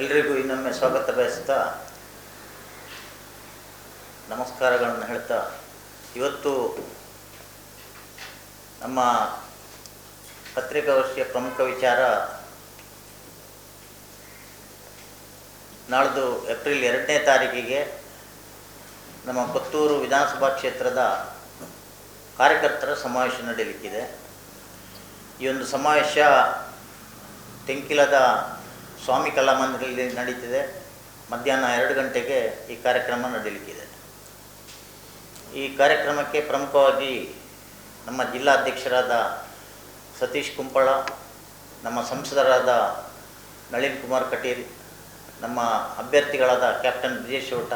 ಎಲ್ರಿಗೂ ಇನ್ನೊಮ್ಮೆ ಸ್ವಾಗತ ಬಯಸ್ತಾ ನಮಸ್ಕಾರಗಳನ್ನು ಹೇಳ್ತಾ, ಇವತ್ತು ನಮ್ಮ ಪತ್ರಿಕಾಗೋಷ್ಠಿಯ ಪ್ರಮುಖ ವಿಚಾರ ನಾಳ್ದು ಏಪ್ರಿಲ್ ಎರಡನೇ ತಾರೀಕಿಗೆ ನಮ್ಮ ಪುತ್ತೂರು ವಿಧಾನಸಭಾ ಕ್ಷೇತ್ರದ ಕಾರ್ಯಕರ್ತರ ಸಮಾವೇಶ ನಡೆಯಲಿಕ್ಕಿದೆ. ಈ ಒಂದು ಸಮಾವೇಶ ತೆಂಕಿಲದ ಸ್ವಾಮಿ ಕಲಾಮಂದಿರಲ್ಲಿ ನಡೀತಿದೆ. ಮಧ್ಯಾಹ್ನ ಎರಡು ಗಂಟೆಗೆ ಈ ಕಾರ್ಯಕ್ರಮ ನಡೀಲಿಕ್ಕಿದೆ. ಈ ಕಾರ್ಯಕ್ರಮಕ್ಕೆ ಪ್ರಮುಖವಾಗಿ ನಮ್ಮ ಜಿಲ್ಲಾಧ್ಯಕ್ಷರಾದ ಸತೀಶ್ ಕುಂಪಳ, ನಮ್ಮ ಸಂಸದರಾದ ನಳಿನ್ ಕುಮಾರ್ ಕಟೀಲ್, ನಮ್ಮ ಅಭ್ಯರ್ಥಿಗಳಾದ ಕ್ಯಾಪ್ಟನ್ ಬ್ರಿಜೇಶ್ ಓಟ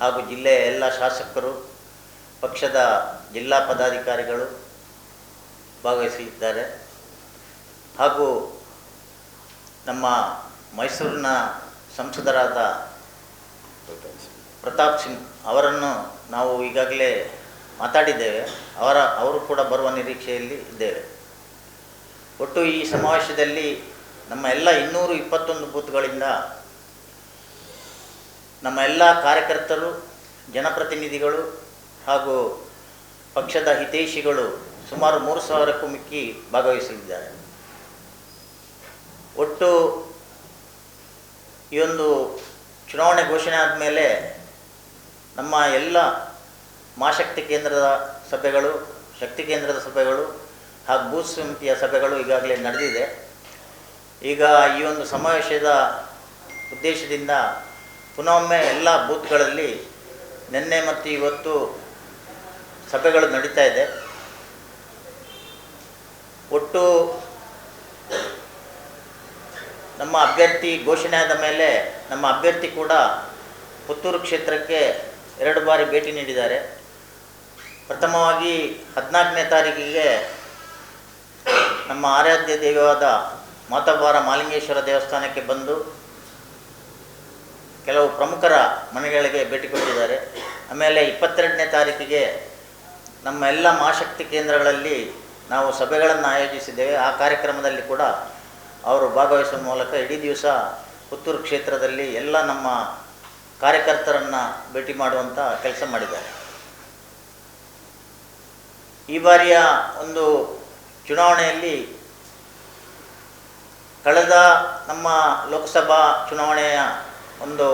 ಹಾಗೂ ಜಿಲ್ಲೆಯ ಎಲ್ಲ ಶಾಸಕರು, ಪಕ್ಷದ ಜಿಲ್ಲಾ ಪದಾಧಿಕಾರಿಗಳು ಭಾಗವಹಿಸಲಿದ್ದಾರೆ ಹಾಗೂ ನಮ್ಮ ಮೈಸೂರಿನ ಸಂಸದರಾದ ಪ್ರತಾಪ್ ಸಿಂಗ್ ಅವರನ್ನು ನಾವು ಈಗಾಗಲೇ ಮಾತಾಡಿದ್ದೇವೆ. ಅವರ, ಅವರು ಕೂಡ ಬರುವ ನಿರೀಕ್ಷೆಯಲ್ಲಿ ಇದ್ದೇವೆ. ಒಟ್ಟು ಈ ಸಮಾವೇಶದಲ್ಲಿ ನಮ್ಮ ಎಲ್ಲ ಇನ್ನೂರು ಇಪ್ಪತ್ತೊಂದು ಬೂತ್ಗಳಿಂದ ನಮ್ಮ ಎಲ್ಲ ಕಾರ್ಯಕರ್ತರು, ಜನಪ್ರತಿನಿಧಿಗಳು ಹಾಗೂ ಪಕ್ಷದ ಹಿತೈಷಿಗಳು ಸುಮಾರು ಮೂರು ಸಾವಿರಕ್ಕೂ ಮಿಕ್ಕಿ ಭಾಗವಹಿಸಲಿದ್ದಾರೆ. ಒಟ್ಟು ಈ ಒಂದು ಚುನಾವಣೆ ಘೋಷಣೆ ಆದಮೇಲೆ ನಮ್ಮ ಎಲ್ಲ ಮಾಶಕ್ತಿ ಕೇಂದ್ರದ ಸಭೆಗಳು, ಶಕ್ತಿ ಕೇಂದ್ರದ ಸಭೆಗಳು ಹಾಗೂ ಭೂ ಸಮಿತಿಯ ಸಭೆಗಳು ಈಗಾಗಲೇ ನಡೆದಿದೆ. ಈಗ ಈ ಒಂದು ಸಮಾವೇಶದ ಉದ್ದೇಶದಿಂದ ಪುನೊಮ್ಮೆ ಎಲ್ಲ ಬೂತ್ಗಳಲ್ಲಿ ನಿನ್ನೆ ಮತ್ತು ಇವತ್ತು ಸಭೆಗಳು ನಡೀತಾ ಇದೆ. ಒಟ್ಟು ನಮ್ಮ ಅಭ್ಯರ್ಥಿ ಘೋಷಣೆ ಆದ ಮೇಲೆ ನಮ್ಮ ಅಭ್ಯರ್ಥಿ ಕೂಡ ಪುತ್ತೂರು ಕ್ಷೇತ್ರಕ್ಕೆ ಎರಡು ಬಾರಿ ಭೇಟಿ ನೀಡಿದ್ದಾರೆ. ಪ್ರಥಮವಾಗಿ ಹದಿನಾಲ್ಕನೇ ತಾರೀಕಿಗೆ ನಮ್ಮ ಆರಾಧ್ಯ ದೇವಿಯಾದ ಮಾತಬ್ಬಾರ ಮಾಲಿಂಗೇಶ್ವರ ದೇವಸ್ಥಾನಕ್ಕೆ ಬಂದು ಕೆಲವು ಪ್ರಮುಖರ ಮನೆಗಳಿಗೆ ಭೇಟಿ ಕೊಟ್ಟಿದ್ದಾರೆ. ಆಮೇಲೆ ಇಪ್ಪತ್ತೆರಡನೇ ತಾರೀಕಿಗೆ ನಮ್ಮ ಎಲ್ಲ ಮಾಶಕ್ತಿ ಕೇಂದ್ರಗಳಲ್ಲಿ ನಾವು ಸಭೆಗಳನ್ನು ಆಯೋಜಿಸಿದ್ದೇವೆ. ಆ ಕಾರ್ಯಕ್ರಮದಲ್ಲಿ ಕೂಡ ಅವರು ಭಾಗವಹಿಸುವ ಮೂಲಕ ಇಡೀ ದಿವಸ ಪುತ್ತೂರು ಕ್ಷೇತ್ರದಲ್ಲಿ ಎಲ್ಲ ನಮ್ಮ ಕಾರ್ಯಕರ್ತರನ್ನು ಭೇಟಿ ಮಾಡುವಂಥ ಕೆಲಸ ಮಾಡಿದ್ದಾರೆ. ಈ ಬಾರಿಯ ಒಂದು ಚುನಾವಣೆಯಲ್ಲಿ ಕಳೆದ ನಮ್ಮ ಲೋಕಸಭಾ ಚುನಾವಣೆಯ ಒಂದು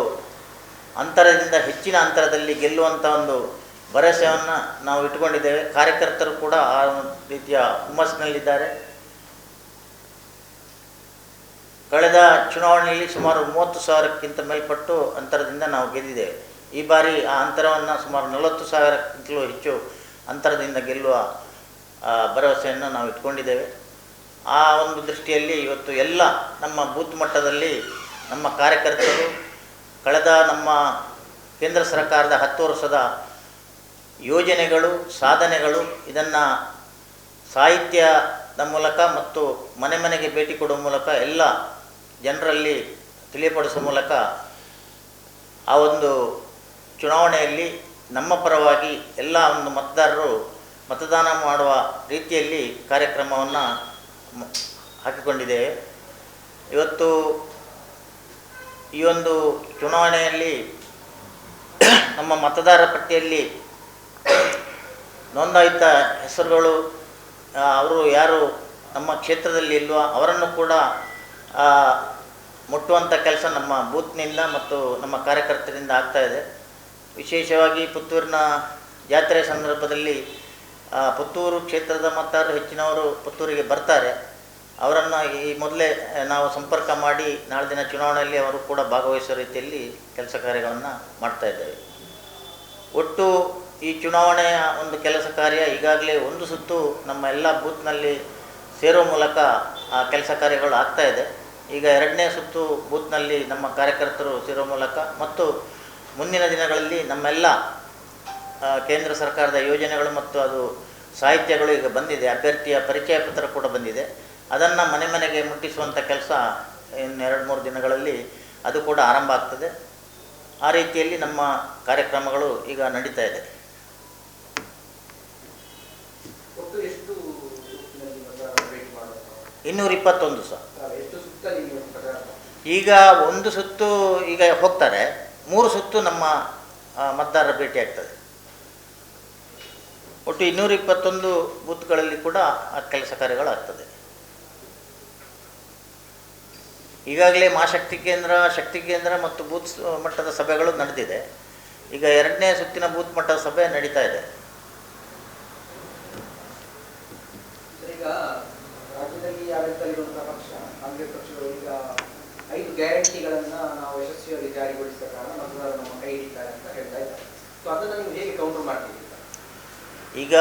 ಅಂತರದಿಂದ ಹೆಚ್ಚಿನ ಅಂತರದಲ್ಲಿ ಗೆಲ್ಲುವಂಥ ಒಂದು ಭರವಸೆಯನ್ನು ನಾವು ಇಟ್ಕೊಂಡಿದ್ದೇವೆ ಕಾರ್ಯಕರ್ತರು ಕೂಡ ಆ ರೀತಿಯ ಹುಮ್ಮಸ್ಸಿನಲ್ಲಿದ್ದಾರೆ. ಕಳೆದ ಚುನಾವಣೆಯಲ್ಲಿ ಸುಮಾರು ಮೂವತ್ತು ಸಾವಿರಕ್ಕಿಂತ ಮೇಲ್ಪಟ್ಟು ಅಂತರದಿಂದ ನಾವು ಗೆದ್ದಿದ್ದೇವೆ. ಈ ಬಾರಿ ಆ ಅಂತರವನ್ನು ಸುಮಾರು ನಲವತ್ತು ಸಾವಿರಕ್ಕಿಂತಲೂ ಹೆಚ್ಚು ಅಂತರದಿಂದ ಗೆಲ್ಲುವ ಭರವಸೆಯನ್ನು ನಾವು ಇಟ್ಕೊಂಡಿದ್ದೇವೆ. ಆ ಒಂದು ದೃಷ್ಟಿಯಲ್ಲಿ ಇವತ್ತು ಎಲ್ಲ ನಮ್ಮ ಬೂತ್ ಮಟ್ಟದಲ್ಲಿ ನಮ್ಮ ಕಾರ್ಯಕರ್ತರು, ಕಳೆದ ನಮ್ಮ ಕೇಂದ್ರ ಸರ್ಕಾರದ ಹತ್ತು ವರ್ಷದ ಯೋಜನೆಗಳು, ಸಾಧನೆಗಳು, ಇದನ್ನು ಸಾಹಿತ್ಯದ ಮೂಲಕ ಮತ್ತು ಮನೆ ಮನೆಗೆ ಭೇಟಿ ಕೊಡುವ ಮೂಲಕ ಎಲ್ಲ ಜನರಲ್ಲಿ ತಿಳಿಯಪಡಿಸುವ ಮೂಲಕ ಆ ಒಂದು ಚುನಾವಣೆಯಲ್ಲಿ ನಮ್ಮ ಪರವಾಗಿ ಎಲ್ಲ ಒಂದು ಮತದಾರರು ಮತದಾನ ಮಾಡುವ ರೀತಿಯಲ್ಲಿ ಕಾರ್ಯಕ್ರಮವನ್ನು ಹಾಕಿಕೊಂಡಿದ್ದೇವೆ ಇವತ್ತು ಈ ಒಂದು ಚುನಾವಣೆಯಲ್ಲಿ ನಮ್ಮ ಮತದಾರ ಪಟ್ಟಿಯಲ್ಲಿ ನೋಂದಾಯಿತ ಹೆಸರುಗಳು ಅವರು ಯಾರು, ನಮ್ಮ ಕ್ಷೇತ್ರದಲ್ಲಿ ಇಲ್ವೋ, ಅವರನ್ನು ಕೂಡ ಮುಟ್ಟುವಂಥ ಕೆಲಸ ನಮ್ಮ ಬೂತ್ನಿಂದ ಮತ್ತು ನಮ್ಮ ಕಾರ್ಯಕರ್ತರಿಂದ ಆಗ್ತಾ ಇದೆ. ವಿಶೇಷವಾಗಿ ಪುತ್ತೂರಿನ ಜಾತ್ರೆ ಸಂದರ್ಭದಲ್ಲಿ ಪುತ್ತೂರು ಕ್ಷೇತ್ರದ ಮತ್ತಾರು ಹೆಚ್ಚಿನವರು ಪುತ್ತೂರಿಗೆ ಬರ್ತಾರೆ. ಅವರನ್ನು ಈ ಮೊದಲೇ ನಾವು ಸಂಪರ್ಕ ಮಾಡಿ ನಾಳೆ ದಿನ ಚುನಾವಣೆಯಲ್ಲಿ ಅವರು ಕೂಡ ಭಾಗವಹಿಸುವ ರೀತಿಯಲ್ಲಿ ಕೆಲಸ ಕಾರ್ಯಗಳನ್ನು ಮಾಡ್ತಾ ಇದ್ದೇವೆ. ಒಟ್ಟು ಈ ಚುನಾವಣೆಯ ಒಂದು ಕೆಲಸ ಕಾರ್ಯ ಈಗಾಗಲೇ ಒಂದು ಸುತ್ತು ನಮ್ಮ ಎಲ್ಲ ಬೂತ್ನಲ್ಲಿ ಸೇರೋ ಮೂಲಕ ಆ ಕೆಲಸ ಕಾರ್ಯಗಳು ಆಗ್ತಾ ಇದೆ. ಈಗ ಎರಡನೇ ಸುತ್ತು ಬೂತ್ನಲ್ಲಿ ನಮ್ಮ ಕಾರ್ಯಕರ್ತರು ಸೇರೋ ಮೂಲಕ ಮತ್ತು ಮುಂದಿನ ದಿನಗಳಲ್ಲಿ ನಮ್ಮೆಲ್ಲ ಕೇಂದ್ರ ಸರ್ಕಾರದ ಯೋಜನೆಗಳು ಮತ್ತು ಅದು ಸಾಹಿತ್ಯಗಳು ಈಗ ಬಂದಿದೆ ಅಭ್ಯರ್ಥಿಯ ಪರಿಚಯ ಪತ್ರ ಕೂಡ ಬಂದಿದೆ. ಅದನ್ನು ಮನೆ ಮನೆಗೆ ಮುಟ್ಟಿಸುವಂಥ ಕೆಲಸ ಇನ್ನು ಎರಡು ಮೂರು ದಿನಗಳಲ್ಲಿ ಅದು ಕೂಡ ಆರಂಭ ಆಗ್ತದೆ. ಆ ರೀತಿಯಲ್ಲಿ ನಮ್ಮ ಕಾರ್ಯಕ್ರಮಗಳು ಈಗ ನಡೀತಾ ಇದೆ. ಇನ್ನೂರ ಇಪ್ಪತ್ತೊಂದು ಸಹ ಈಗ ಒಂದು ಸುತ್ತು ಈಗ ಹೋಗ್ತಾರೆ, ಮೂರು ಸುತ್ತು ನಮ್ಮ ಮತದಾರರ ಭೇಟಿ ಆಗ್ತದೆ. ಒಟ್ಟು ಇನ್ನೂರ ಇಪ್ಪತ್ತೊಂದು ಬೂತ್ಗಳಲ್ಲಿ ಕೂಡ ಕೆಲಸ ಕಾರ್ಯಗಳಾಗ್ತದೆ ಈಗಾಗಲೇ ಮಹಾಶಕ್ತಿ ಕೇಂದ್ರ, ಶಕ್ತಿ ಕೇಂದ್ರ ಮತ್ತು ಬೂತ್ ಮಟ್ಟದ ಸಭೆಗಳು ನಡೆದಿದೆ. ಈಗ ಎರಡನೇ ಸುತ್ತಿನ ಬೂತ್ ಮಟ್ಟದ ಸಭೆ ನಡೀತಾ ಇದೆ. ಗ್ಯಾರಂಟಿಗಳನ್ನ ನಾವು ಯಶಸ್ವಿಯಾಗಿ ಜಾರಿಗೊಳಿಸಿದ ಕಾರಣ ಮತದಾರರು ನಮ್ಮ ಕೈ ಅಂತ ಹೇಳ್ತಾ ಇದ್ದಾರೆ. ಸೊ ಅದನ್ನು ನೀವು ಹೇಗೆ ಕೌಂಟರ್ ಮಾಡ್ತೀವಿ ಈಗ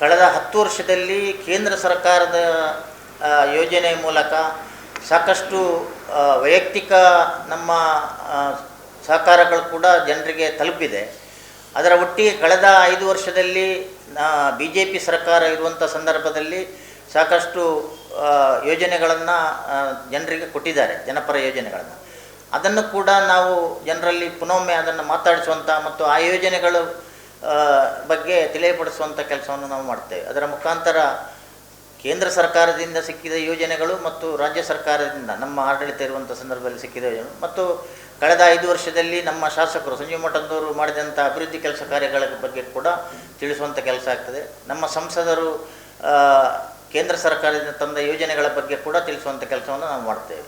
ಕಳೆದ ಹತ್ತು ವರ್ಷದಲ್ಲಿ ಕೇಂದ್ರ ಸರ್ಕಾರದ ಯೋಜನೆ ಮೂಲಕ ಸಾಕಷ್ಟು ವೈಯಕ್ತಿಕ ನಮ್ಮ ಸಹಕಾರಗಳು ಕೂಡ ಜನರಿಗೆ ತಲುಪಿದೆ. ಅದರ ಒಟ್ಟಿಗೆ ಕಳೆದ ಐದು ವರ್ಷದಲ್ಲಿ ಬಿ ಜೆ ಪಿ ಸರ್ಕಾರ ಇರುವಂಥ ಸಂದರ್ಭದಲ್ಲಿ ಸಾಕಷ್ಟು ಯೋಜನೆಗಳನ್ನು ಜನರಿಗೆ ಕೊಟ್ಟಿದ್ದಾರೆ, ಜನಪರ ಯೋಜನೆಗಳನ್ನು. ಅದನ್ನು ಕೂಡ ನಾವು ಜನರಲ್ಲಿ ಪುನೊಮ್ಮೆ ಅದನ್ನು ಮಾತಾಡಿಸುವಂಥ ಮತ್ತು ಆ ಯೋಜನೆಗಳು ಬಗ್ಗೆ ತಿಳಿಯಪಡಿಸುವಂಥ ಕೆಲಸವನ್ನು ನಾವು ಮಾಡ್ತೇವೆ. ಅದರ ಮುಖಾಂತರ ಕೇಂದ್ರ ಸರ್ಕಾರದಿಂದ ಸಿಕ್ಕಿದ ಯೋಜನೆಗಳು ಮತ್ತು ರಾಜ್ಯ ಸರ್ಕಾರದಿಂದ ನಮ್ಮ ಆಡಳಿತ ಇರುವಂಥ ಸಂದರ್ಭದಲ್ಲಿ ಸಿಕ್ಕಿದ ಯೋಜನೆ ಮತ್ತು ಕಳೆದ ಐದು ವರ್ಷದಲ್ಲಿ ನಮ್ಮ ಶಾಸಕರು ಸಂಜೀವ ಮಠದವರು ಮಾಡಿದಂಥ ಅಭಿವೃದ್ಧಿ ಕೆಲಸ ಕಾರ್ಯಗಳ ಬಗ್ಗೆ ಕೂಡ ತಿಳಿಸುವಂಥ ಕೆಲಸ ಆಗ್ತದೆ. ನಮ್ಮ ಸಂಸದರು ಕೇಂದ್ರ ಸರ್ಕಾರದಿಂದ ತಂದ ಯೋಜನೆಗಳ ಬಗ್ಗೆ ಕೂಡ ತಿಳಿಸುವಂಥ ಕೆಲಸವನ್ನು ನಾವು ಮಾಡ್ತೇವೆ.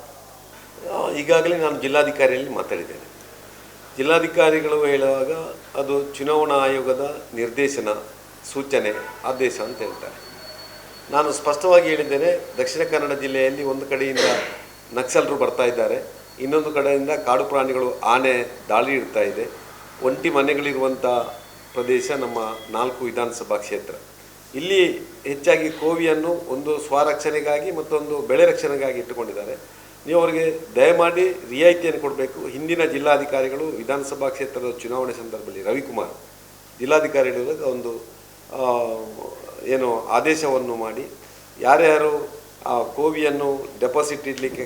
ಈಗಾಗಲೇ ನಾನು ಜಿಲ್ಲಾಧಿಕಾರಿಯಲ್ಲಿ ಮಾತಾಡಿದ್ದೇನೆ. ಜಿಲ್ಲಾಧಿಕಾರಿಗಳು ಹೇಳುವಾಗ ಅದು ಚುನಾವಣಾ ಆಯೋಗದ ನಿರ್ದೇಶನ, ಸೂಚನೆ, ಆದೇಶ ಅಂತ ಹೇಳ್ತಾರೆ. ನಾನು ಸ್ಪಷ್ಟವಾಗಿ ಹೇಳಿದ್ದೇನೆ, ದಕ್ಷಿಣ ಕನ್ನಡ ಜಿಲ್ಲೆಯಲ್ಲಿ ಒಂದು ಕಡೆಯಿಂದ ನಕ್ಸಲರು ಬರ್ತಾ ಇದ್ದಾರೆ, ಇನ್ನೊಂದು ಕಡೆಯಿಂದ ಕಾಡು ಪ್ರಾಣಿಗಳು ಆನೆ ದಾಳಿ ಇಡ್ತಾ ಇದೆ. ಒಂಟಿ ಮನೆಗಳಿರುವಂಥ ಪ್ರದೇಶ ನಮ್ಮ ನಾಲ್ಕು ವಿಧಾನಸಭಾ ಕ್ಷೇತ್ರ. ಇಲ್ಲಿ ಹೆಚ್ಚಾಗಿ ಕೋವಿಯನ್ನು ಒಂದು ಸ್ವರಕ್ಷಣೆಗಾಗಿ ಮತ್ತೊಂದು ಬೆಳೆ ರಕ್ಷಣೆಗಾಗಿ ಇಟ್ಟುಕೊಂಡಿದ್ದಾರೆ. ನೀವು ಅವರಿಗೆ ದಯಮಾಡಿ ರಿಯಾಯಿತಿಯನ್ನು ಕೊಡಬೇಕು. ಹಿಂದಿನ ಜಿಲ್ಲಾಧಿಕಾರಿಗಳು ವಿಧಾನಸಭಾ ಕ್ಷೇತ್ರದ ಚುನಾವಣೆ ಸಂದರ್ಭದಲ್ಲಿ ರವಿಕುಮಾರ್ ಜಿಲ್ಲಾಧಿಕಾರಿಗಳಿಗೆ ಒಂದು ಏನು ಆದೇಶವನ್ನು ಮಾಡಿ, ಯಾರ್ಯಾರು ಆ ಕೋವಿಯನ್ನು ಡೆಪಾಸಿಟ್ ಇಡಲಿಕ್ಕೆ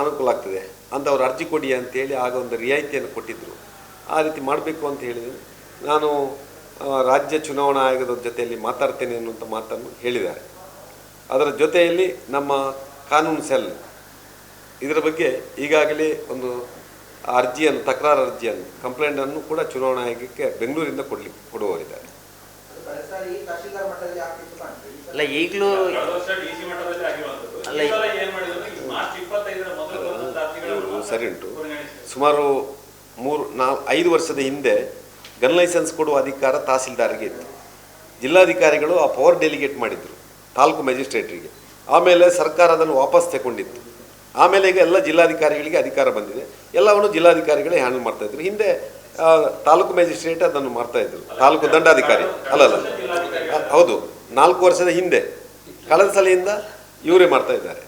ಅನುಕೂಲ ಆಗ್ತದೆ ಅಂಥವ್ರು ಅರ್ಜಿ ಕೊಡಿ ಅಂತೇಳಿ ಆಗ ಒಂದು ರಿಯಾಯಿತಿಯನ್ನು ಕೊಟ್ಟಿದ್ದರು ಆ ರೀತಿ ಮಾಡಬೇಕು ಅಂತ ಹೇಳಿದರೆ ನಾನು ರಾಜ್ಯ ಚುನಾವಣಾ ಆಯೋಗದ ಜೊತೆಯಲ್ಲಿ ಮಾತಾಡ್ತೇನೆ ಅನ್ನುವಂಥ ಮಾತನ್ನು ಹೇಳಿದ್ದಾರೆ. ಅದರ ಜೊತೆಯಲ್ಲಿ ನಮ್ಮ ಕಾನೂನು ಸೆಲ್ ಇದರ ಬಗ್ಗೆ ಈಗಾಗಲೇ ಒಂದು ಅರ್ಜಿಯನ್ನು ತಕರಾರು ಅರ್ಜಿಯನ್ನು ಕಂಪ್ಲೇಂಟನ್ನು ಕೂಡ ಚುನಾವಣಾ ಆಯೋಗಕ್ಕೆ ಬೆಂಗಳೂರಿಂದ ಕೊಡಲಿಕ್ಕೆ ಕೊಡುವವರಿದ್ದಾರೆ. ಅಲ್ಲ ಈಗಲೂ ಅಲ್ಲ, ಸರಿ ಉಂಟು. ಸುಮಾರು ಮೂರು ನಾವು ಐದು ವರ್ಷದ ಹಿಂದೆ ಗನ್ ಲೈಸೆನ್ಸ್ ಕೊಡುವ ಅಧಿಕಾರ ತಹಸೀಲ್ದಾರ್ಗೆ ಇತ್ತು. ಜಿಲ್ಲಾಧಿಕಾರಿಗಳು ಆ ಪವರ್ ಡೆಲಿಗೇಟ್ ಮಾಡಿದರು ತಾಲೂಕು ಮ್ಯಾಜಿಸ್ಟ್ರೇಟ್ರಿಗೆ ಆಮೇಲೆ ಸರ್ಕಾರ ಅದನ್ನು ವಾಪಸ್ ತಗೊಂಡಿತ್ತು. ಆಮೇಲೆ ಈಗ ಎಲ್ಲ ಜಿಲ್ಲಾಧಿಕಾರಿಗಳಿಗೆ ಅಧಿಕಾರ ಬಂದಿದೆ. ಎಲ್ಲವನ್ನು ಜಿಲ್ಲಾಧಿಕಾರಿಗಳೇ ಹ್ಯಾಂಡಲ್ ಮಾಡ್ತಾ ಇದ್ರು. ಹಿಂದೆ ತಾಲೂಕು ಮ್ಯಾಜಿಸ್ಟ್ರೇಟ್ ಅದನ್ನು ಮಾಡ್ತಾ ಇದ್ರು. ತಾಲೂಕು ದಂಡಾಧಿಕಾರಿ. ಅಲ್ಲಲ್ಲ ಆ, ಹೌದು. ನಾಲ್ಕು ವರ್ಷದ ಹಿಂದೆ ಕಳೆದ ಸಲಿಯಿಂದ ಇವರೇ ಮಾಡ್ತಾ ಇದ್ದಾರೆ.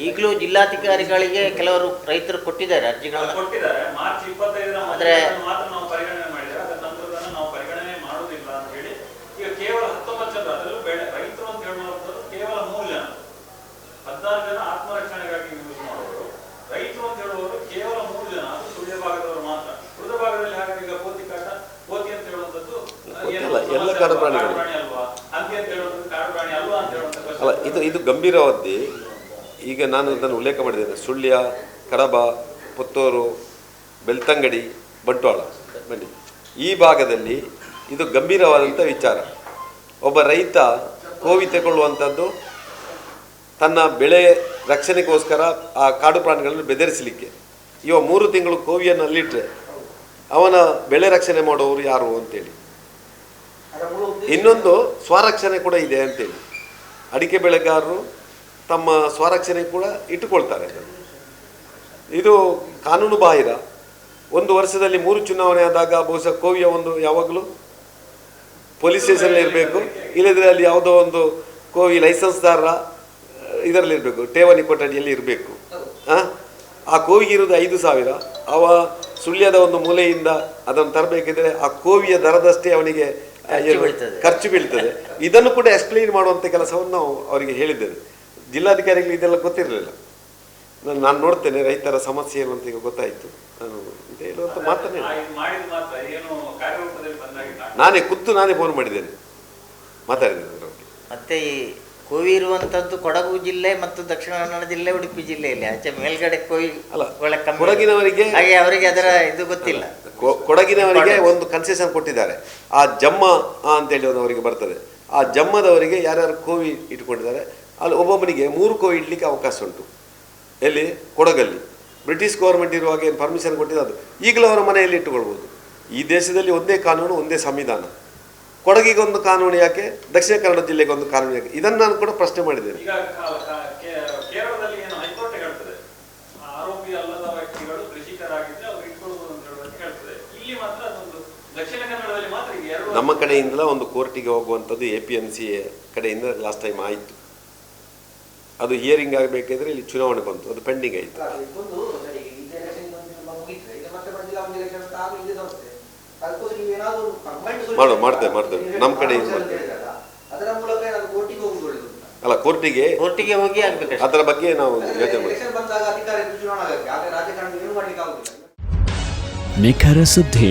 ಈಗಲೂ ಜಿಲ್ಲಾಧಿಕಾರಿಗಳಿಗೆ ಕೆಲವರು ರೈತರು ಕೊಟ್ಟಿದ್ದಾರೆ ಅರ್ಜಿಗಳನ್ನು. ಕೊಟ್ಟಿದ್ದಾರೆ. ಮಾರ್ಚ್ ಇಪ್ಪತ್ತೈದರ ಆದ್ರೆ- ಮೊದಲು ಮಾತ್ರ ನಾವು ಪರಿಗಣನೆ ಮಾಡಿದ್ರೆ ಅದರ ನಂತರದನ್ನ ನಾವು ಪರಿಗಣನೆ ಮಾಡುವುದಿಲ್ಲ ಅಂತ ಹೇಳಿ ಈಗ ಕೇವಲ ಹತ್ತೊಂಬತ್ತು ಜನ ಅದರಲ್ಲೂ ಬೆಳೆ ರೈತರು ಅಂತ ಹೇಳುವಂಥದ್ದು ಕೇವಲ ಮೂರು ಜನ ಹದಿನಾರು ಜನ ಆತ್ಮರಕ್ಷಣೆಗಾಗಿ ಯೂಸ್ ಮಾಡುವವರು ರೈತರು ಅಂತ ಹೇಳುವವರು ಕೇವಲ ಮೂರು ಜನ ಅದು ಸುಳ್ಯ ಭಾಗದವರು ಮಾತ್ರ ಉಳಿದ ಭಾಗದಲ್ಲಿ ಹಾಗಾಗಿ ಈಗ ಕೋತಿ ಕಾಟ ಕೋತಿ ಅಂತ ಹೇಳುವಂಥದ್ದು ಏನು ಅಲ್ಲ, ಎಲ್ಲ ಸಮಸ್ಯೆ ಕಾಡು ಅಲ್ವಾ? ಪ್ರಾಣಿಗಳು. ಕಾಡು ಪ್ರಾಣಿ ಅಲ್ವಾ ಹಂದಿ ಅಂತ ಹೇಳುವಂಥದ್ದು ಕಾಡು ಪ್ರಾಣಿ ಅಲ್ವಾ ಅಂತ ಹೇಳುವಂಥ ಅಲ್ಲ ಇದು ಇದು ಗಂಭೀರವಾದಿ ಈಗ ನಾನು ಇದನ್ನು ಉಲ್ಲೇಖ ಮಾಡಿದ್ದೇನೆ. ಸುಳ್ಯ ಕಡಬ ಪುತ್ತೂರು, ಬೆಳ್ತಂಗಡಿ, ಬಂಟ್ವಾಳ. ಬನ್ನಿ. ಈ ಭಾಗದಲ್ಲಿ ಇದು ಗಂಭೀರವಾದಂಥ ವಿಚಾರ. ಒಬ್ಬ ರೈತ ಕೋವಿ ತಗೊಳ್ಳುವಂಥದ್ದು ತನ್ನ ಬೆಳೆ ರಕ್ಷಣೆಗೋಸ್ಕರ ಆ ಕಾಡು ಪ್ರಾಣಿಗಳನ್ನು ಬೆದರಿಸಲಿಕ್ಕೆ. ಇವ ಮೂರು ತಿಂಗಳು ಕೋವಿಯನ್ನು ಅಲ್ಲಿಟ್ಟರೆ ಅವನ ಬೆಳೆ ರಕ್ಷಣೆ ಮಾಡೋರು ಯಾರು ಅಂತೇಳಿ. ಇನ್ನೊಂದು ಸ್ವರಕ್ಷಣೆ ಕೂಡ ಇದೆ ಅಂತೇಳಿ. ಅಡಿಕೆ ಬೆಳೆಗಾರರು ತಮ್ಮ ಸ್ವರಕ್ಷಣೆ ಕೂಡ ಇಟ್ಟುಕೊಳ್ತಾರೆ ಇದು ಕಾನೂನು ಬಾಹಿರ. ಒಂದು ವರ್ಷದಲ್ಲಿ ಮೂರು ಚುನಾವಣೆ ಆದಾಗ ಬಹುಶಃ ಕೋವಿಯ ಒಂದು ಯಾವಾಗಲೂ ಪೊಲೀಸ್ ಸ್ಟೇಷನ್ ಇರಬೇಕು. ಇಲ್ಲದ್ರೆ ಅಲ್ಲಿ ಯಾವುದೋ ಒಂದು ಕೋವಿ ಲೈಸೆನ್ಸ್ದಾರ ಇದರಲ್ಲಿ ಇರಬೇಕು. ಠೇವಣಿ ಕೊಠಡಿಯಲ್ಲಿ ಇರಬೇಕು. ಆ? ಕೋವಿಗೆ ಇರೋದು ಐದು ಸಾವಿರ. ಅವ ಸುಳ್ಯದ ಒಂದು ಮೂಲೆಯಿಂದ ಅದನ್ನು ತರಬೇಕಿದ್ರೆ ಆ ಕೋವಿಯ ದರದಷ್ಟೇ ಅವನಿಗೆ ಖರ್ಚು ಬೀಳ್ತದೆ. ಇದನ್ನು ಕೂಡ ಎಕ್ಸ್ಪ್ಲೈನ್ ಮಾಡುವಂಥ ಕೆಲಸವನ್ನು ನಾವು ಅವರಿಗೆ ಹೇಳಿದ್ದೇವೆ. ಜಿಲ್ಲಾಧಿಕಾರಿಗಳು ಇದೆಲ್ಲ ಗೊತ್ತಿರಲಿಲ್ಲ. ನಾನು ನಾನು ನೋಡ್ತೇನೆ ರೈತರ ಸಮಸ್ಯೆ ಏನು ಅಂತ ಈಗ ಗೊತ್ತಾಯಿತು. ನಾನು ಅಂತ ಮಾತನೇ ಮಾತನ್ನೇ ಆ, ಇದು ಮಾಡಿದ ಮಾತ್ರ ಏನು ಕಾರ್ಯರೂಪದಲ್ಲಿ ಬಂದಾಗಿಲ್ಲ ನಾನೇ ಕುತ್ತು ನಾನೇ ಫೋನ್ ಮಾಡಿದ್ದೇನೆ. ಮಾತಾಡಿದ್ದೇನೆ ಮತ್ತೆ ಈ ಕೋವಿ ಇರುವಂತದ್ದು ಕೊಡಗು ಜಿಲ್ಲೆ ಮತ್ತು ದಕ್ಷಿಣ ಕನ್ನಡ ಜಿಲ್ಲೆ ಉಡುಪಿ ಜಿಲ್ಲೆಯಲ್ಲಿ ಆಚೆ ಮೇಲ್ಗಡೆ ಕೋವಿ ಅಲ್ಲ, ಒಳ್ಳೆ ಕಮ್ಮಿ. ಕೊಡಗಿನವರಿಗೆ- ಹಾಗೆ ಅವರಿಗೆ ಅದರ ಇದು ಗೊತ್ತಿಲ್ಲ. ಕೊಡಗಿನವರಿಗೆ ಒಂದು ಕನ್ಸೆಷನ್ ಕೊಟ್ಟಿದ್ದಾರೆ. ಆ ಜಮ್ಮ ಅಂತೇಳಿ ಒಂದು ಅವರಿಗೆ ಬರ್ತದೆ. ಆ ಜಮ್ಮದವರಿಗೆ ಯಾರ್ಯಾರು ಕೋವಿ ಇಟ್ಕೊಂಡಿದ್ದಾರೆ ಅಲ್ಲಿ ಒಬ್ಬೊಬ್ಬನಿಗೆ ಮೂರು ಕೋವಿ ಇಡಲಿಕ್ಕೆ ಅವಕಾಶ ಉಂಟು. ಎಲ್ಲಿ? ಕೊಡಗಲ್ಲಿ. ಬ್ರಿಟಿಷ್ ಗೌರ್ಮೆಂಟ್ ಇರುವಾಗ ಏನು ಪರ್ಮಿಷನ್ ಕೊಟ್ಟಿದ್ದು ಅದು. ಈಗಲೂ ಅವರ ಮನೆಯಲ್ಲಿ ಇಟ್ಟುಕೊಳ್ಬೋದು. ಈ ದೇಶದಲ್ಲಿ ಒಂದೇ ಕಾನೂನು ಒಂದೇ ಸಂವಿಧಾನ. ಕೊಡಗಿಗೆ ಒಂದು ಕಾನೂನು ಯಾಕೆ? ದಕ್ಷಿಣ ಕನ್ನಡ ಜಿಲ್ಲೆಗೆ ಒಂದು ಕಾನೂನು ಯಾಕೆ? ಇದನ್ನು ನಾನು ಕೂಡ ಪ್ರಶ್ನೆ ಮಾಡಿದ್ದೇನೆ. ಕೇರಳದಲ್ಲಿ ಏನು ಹೈಕೋರ್ಟ್ ಹೇಳ್ತದೆ. ಆರೋಪಿ ಅಲ್ಲದ ವ್ಯಕ್ತಿಗಳು ಕೃಷಿಕರಾಗಿದ್ರೆ ಅವ್ರು ಇಟ್ಕೊಳ್ಬೋದು ಅಂತ ಹೇಳುವಂತ ಹೇಳ್ತದೆ ಇಲ್ಲಿ ಮಾತ್ರ ಅದೊಂದು ದಕ್ಷಿಣ ಕನ್ನಡದಲ್ಲಿ ಮಾತ್ರ ಈಗ ಎರಡು ನಮ್ಮ ಕಡೆಯಿಂದಲ ಒಂದು ಕೋರ್ಟಿಗೆ ಹೋಗುವಂಥದ್ದು ಎ ಪಿ ಎಂ ಸಿ ಕಡೆಯಿಂದ ಲಾಸ್ಟ್ ಟೈಮ್ ಆಯಿತು. ಅದು ಹಿಯರಿಂಗ್ ಆಗಬೇಕಿದ್ರೆ ಇಲ್ಲಿ ಚುನಾವಣೆ ಬಂತು. ಅದು ಪೆಂಡಿಂಗ್ ಆಯಿತು. ಮಾಡು ಮಾಡುವ, ಮಾಡ್ತೇವೆ, ಮಾಡ್ತೇವೆ. ನಮ್ಮ ಕಡೆಯಿಂದ ಮಾಡ್ತೇವೆ. ಅಲ್ಲ. ಕೋರ್ಟಿಗೆ ಕೋರ್ಟಿಗೆ ಹೋಗಿ ಅದರ ಬಗ್ಗೆ ನಾವು ಯೋಚನೆ ಮಾಡಿ ಬಂದಾಗ ಅಧಿಕಾರ ಚುನಾವಣೆ ಆಗಕ್ಕೆ ಆಗ ರಾಜಕಾರಣ ಏನು ಮಾಡ್ಲಿಕ್ಕೆ ಆಗುದಿಲ್ಲ ನಿಖರ ಸುದ್ದಿ.